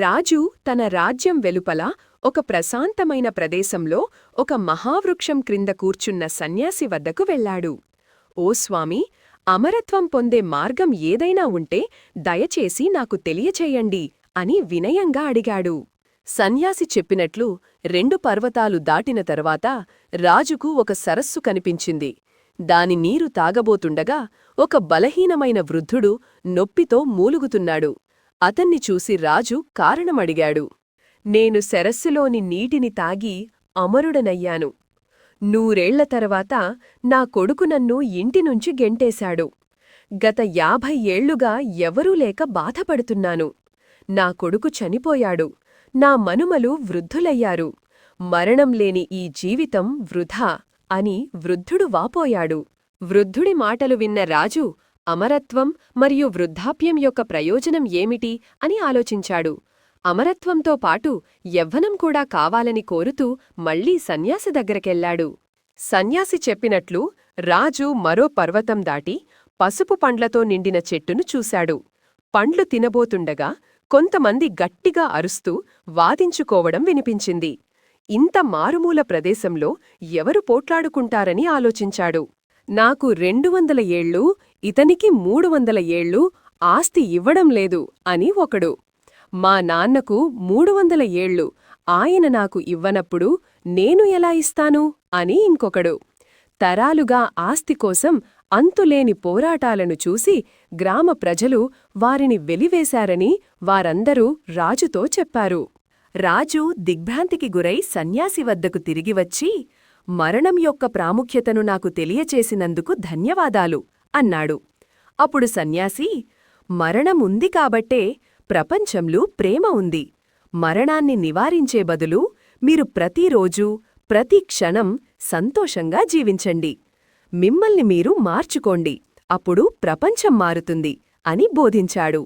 రాజు తన రాజ్యం వెలుపల ఒక ప్రశాంతమైన ప్రదేశంలో ఒక మహావృక్షం క్రింద కూర్చున్న సన్యాసి వద్దకు వెళ్ళాడు. ఓ స్వామి అమరత్వం పొందే మార్గం ఏదైనా ఉంటే దయచేసి నాకు తెలియచేయండి అని వినయంగా అడిగాడు. సన్యాసి చెప్పినట్లు రెండు పర్వతాలు దాటిన తర్వాత రాజుకు ఒక సరస్సు కనిపించింది. దాని నీరు తాగబోతుండగా ఒక బలహీనమైన వృద్ధుడు నొప్పితో మూలుగుతున్నాడు. అతన్ని చూసి రాజు కారణమడిగాడు. నేను శరస్సులోని నీటిని తాగి అమరుడనయ్యాను. నూరేళ్ళ తర్వాత నా కొడుకు నన్ను ఇంటినుంచి గెంటేశాడు. గత యాభై ఏళ్ళుగా ఎవరూ లేక బాధపడుతున్నాను. నా కొడుకు చనిపోయాడు. నా మనుమలు వృద్ధులయ్యారు. మరణం లేని ఈ జీవితం వృధా అని వృద్ధుడు వాపోయాడు. వృద్ధుడి మాటలు విన్న రాజు అమరత్వం మరియు వృద్ధాప్యం యొక్క ప్రయోజనం ఏమిటి అని ఆలోచించాడు. అమరత్వంతో పాటు యవ్వనం కూడా కావాలని కోరుతూ మళ్ళీ సన్యాసి దగ్గరకెళ్ళాడు సన్యాసి చెప్పినట్లు రాజు మరో పర్వతం దాటి పసుపు పండ్లతో నిండిన చెట్టును చూశాడు. పండ్లు తినబోతుండగా కొంతమంది గట్టిగా అరుస్తూ వాదించుకోవడం వినిపించింది. ఇంత మారుమూల ప్రదేశంలో ఎవరు పోట్లాడుకుంటారని ఆలోచించాడు. నాకు రెండు వందల ఏళ్ళు ఇతనికి మూడు వందల ఏళ్ళు ఆస్తి ఇవ్వడం లేదు అని ఒకడు. మా నాన్నకు మూడు వందల ఏళ్ళు ఆయన నాకు ఇవ్వనప్పుడు నేను ఎలా ఇస్తాను? అని ఇంకొకడు. తరాలుగా ఆస్తి కోసం అంతులేని పోరాటాలను చూసి గ్రామ ప్రజలు వారిని వెలివేశారని వారందరూ రాజుతో చెప్పారు. రాజు దిగ్భ్రాంతికి గురై సన్యాసి వద్దకు తిరిగివచ్చి మరణం యొక్క ప్రాముఖ్యతను నాకు తెలియచేసినందుకు ధన్యవాదాలు అన్నాడు. అప్పుడు సన్యాసి మరణముంది కాబట్టే ప్రపంచంలో ప్రేమ ఉంది. మరణాన్ని నివారించే బదులు మీరు ప్రతిరోజూ ప్రతి క్షణం సంతోషంగా జీవించండి. మిమ్మల్ని మీరు మార్చుకోండి. అప్పుడు ప్రపంచం మారుతుంది అని బోధించాడు.